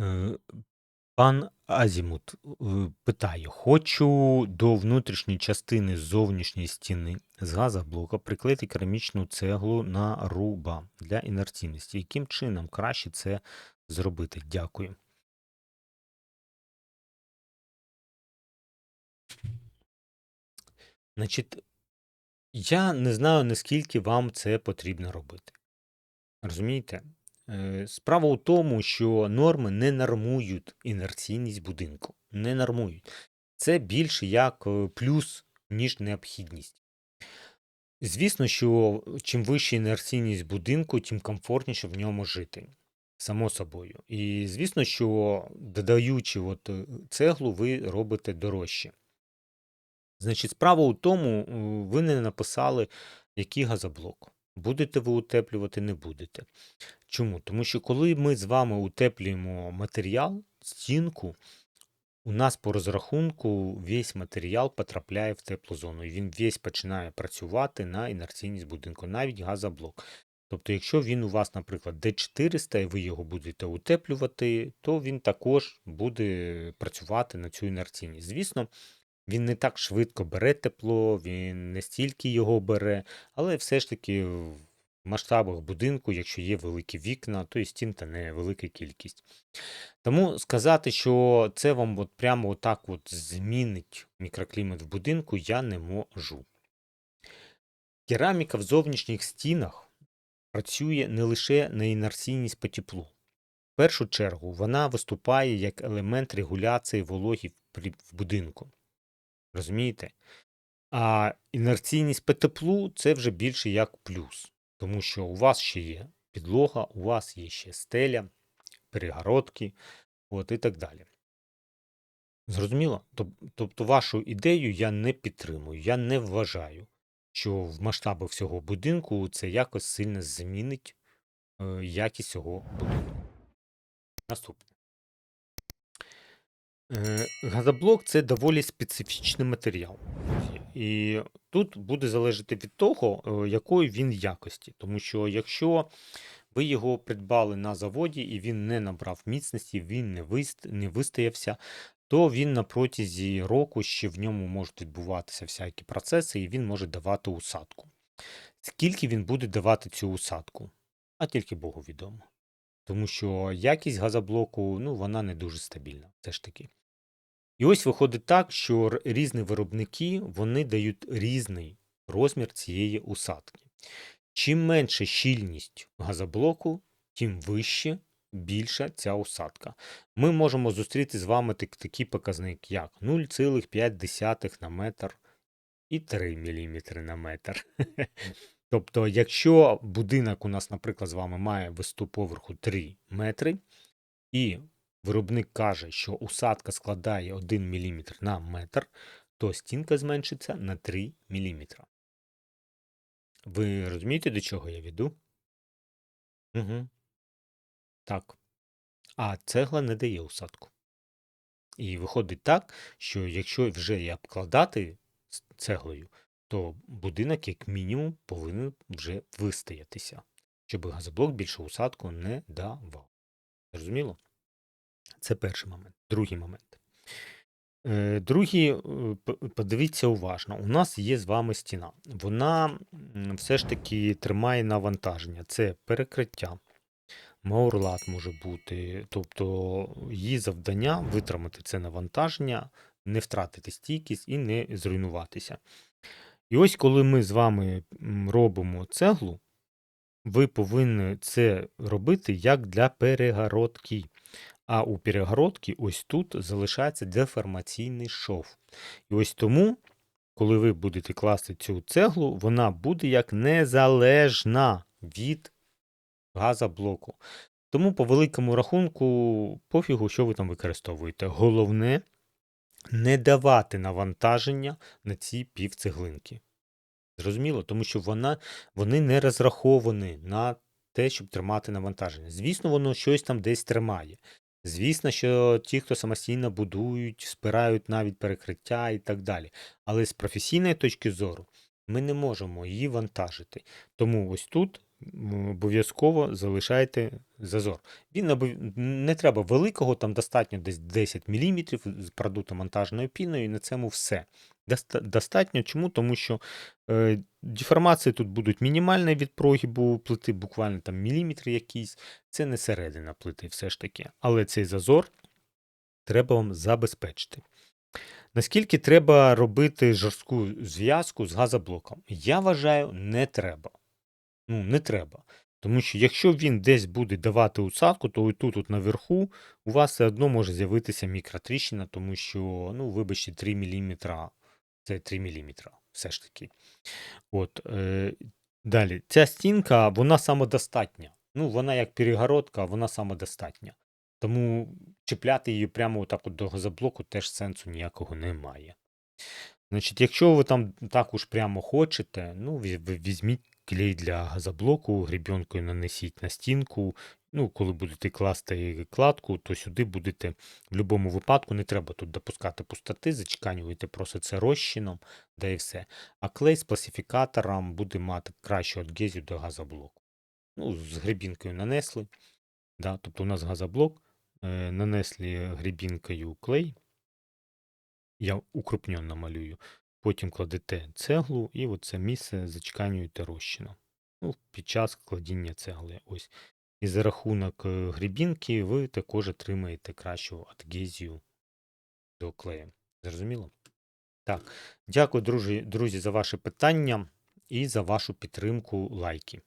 Е, Пан Азімут е, питає: Хочу до внутрішньої частини зовнішньої стіни з газоблока приклеїти керамічну цеглу на руба для інерційності. Яким чином краще це зробити? Дякую. Значить, я не знаю, наскільки вам це потрібно робити. Розумієте? Е, Справа у тому, що норми не нормують інерційність будинку. Не нормують. Це більше як е, плюс, ніж необхідність. Звісно, що чим вища інерційність будинку, тим комфортніше в ньому жити. Само собою. І звісно, що додаючи от е, цеглу, ви робите дорожче. Значить, справа у тому, ви не написали, який газоблок. Будете ви утеплювати, не будете. Чому? Тому що коли ми з вами утеплюємо матеріал, стінку, у нас по розрахунку весь матеріал потрапляє в теплу зону, і він весь починає працювати на інерційність будинку, навіть газоблок. Тобто, якщо він у вас, наприклад, D400 і ви його будете утеплювати, то він також буде працювати на цю інерційність. Звісно, він не так швидко бере тепло, він не стільки його бере, але все ж таки в масштабах будинку, якщо є великі вікна, то і стін та не велика кількість. Тому сказати, що це вам от прямо отак от змінить мікроклімат в будинку, я не можу. Кераміка в зовнішніх стінах працює не лише на інерційність по теплу. В першу чергу вона виступає як елемент регуляції вологі в будинку. Розумієте? А інерційність по теплу це вже більше як плюс, тому що у вас ще є підлога, у вас є ще стеля, перегородки, от і так далі. Зрозуміло? Тобто вашу ідею я не підтримую, я не вважаю, що в масштабах всього будинку це якось сильно змінить е, якість цього будинку. Наступне. Е, Газоблок це доволі специфічний матеріал. І тут буде залежати від того, е, якої він якості. Тому що якщо ви його придбали на заводі і він не набрав міцності, він не вист- не вистоявся, то він на протязі року ще в ньому можуть відбуватися всякі процеси, і він може давати усадку. Скільки він буде давати цю усадку? А тільки Богу відомо. Тому що якість газоблоку, ну, вона не дуже стабільна, все ж таки. І ось виходить так, що різні виробники вони дають різний розмір цієї усадки. Чим менша щільність газоблоку, тим вище, більша ця усадка. Ми можемо зустріти з вами так, такий показник, як 0,5 на метр і 3 мм на метр. Тобто, якщо будинок у нас, наприклад, з вами має висоту поверху 3 метри, і виробник каже, що усадка складає 1 мм на метр, то стінка зменшиться на 3 мм. Ви розумієте, до чого я веду? Угу. Так. А цегла не дає усадку. І виходить так, що якщо вже її обкладати цеглою, то будинок, як мінімум, повинен вже вистоятися, щоб газоблок більше усадку не давав. Зрозуміло? Це перший момент. Другий момент. Е, Другий, е, подивіться уважно. У нас є з вами стіна. Вона все ж таки тримає навантаження. Це перекриття, маурлат може бути. Тобто її завдання витримати це навантаження, не втратити стійкість і не зруйнуватися. І ось коли ми з вами робимо цеглу, ви повинні це робити як для перегородки. А у перегородки ось тут залишається деформаційний шов. І ось тому, коли ви будете класти цю цеглу, вона буде як незалежна від газоблоку. Тому, по великому рахунку, пофігу, що ви там використовуєте. Головне не давати навантаження на ці півцеглинки. Зрозуміло, тому що вона, вони не розраховані на те, щоб тримати навантаження. Звісно, воно щось там десь тримає. Звісно, що ті, хто самостійно будують, спирають навіть перекриття і так далі. Але з професійної точки зору ми не можемо її вантажити. Тому ось тут обов'язково залишайте зазор. Він не треба великого, там достатньо десь 10 мм з продуто-монтажною піною, і на цьому все. Достатньо. Чому? Тому що е, деформації тут будуть мінімальні від прогибу плити, буквально там міліметри якісь. Це не середина плити, все ж таки. Але цей зазор треба вам забезпечити. Наскільки треба робити жорстку зв'язку з газоблоком? Я вважаю, не треба. Ну, не треба. Тому що якщо він десь буде давати усадку, то і тут, от наверху, у вас все одно може з'явитися мікротріщина, тому що, ну, вибачте, 3 мм це 3 мм, все ж таки. От, е, далі, ця стінка, вона самодостатня. Ну, вона як перегородка, вона самодостатня. Тому чіпляти її прямо отак от до газоблоку теж сенсу ніякого немає. Значить, якщо ви там так уж прямо хочете, ну, візьміть клей для газоблоку, гребінкою нанесіть на стінку. Ну, коли будете класти кладку, то сюди будете в будь-якому випадку не треба тут допускати пустоти, зачеканюєте просто це розчином, да і все. А клей з пласифікатором буде мати кращу адгезію до газоблоку. Ну, з гребінкою нанесли. Да, тобто у нас газоблок, е, нанесли гребінкою клей, я укрупненно малюю. Потім кладете цеглу і оце місце зачканюєте розчину. Ну, під час кладіння цегли. Ось. І за рахунок грібінки ви також отримаєте кращу адгезію до клею. Зрозуміло? Так. Дякую, друзі, друзі, за ваші питання і за вашу підтримку лайки.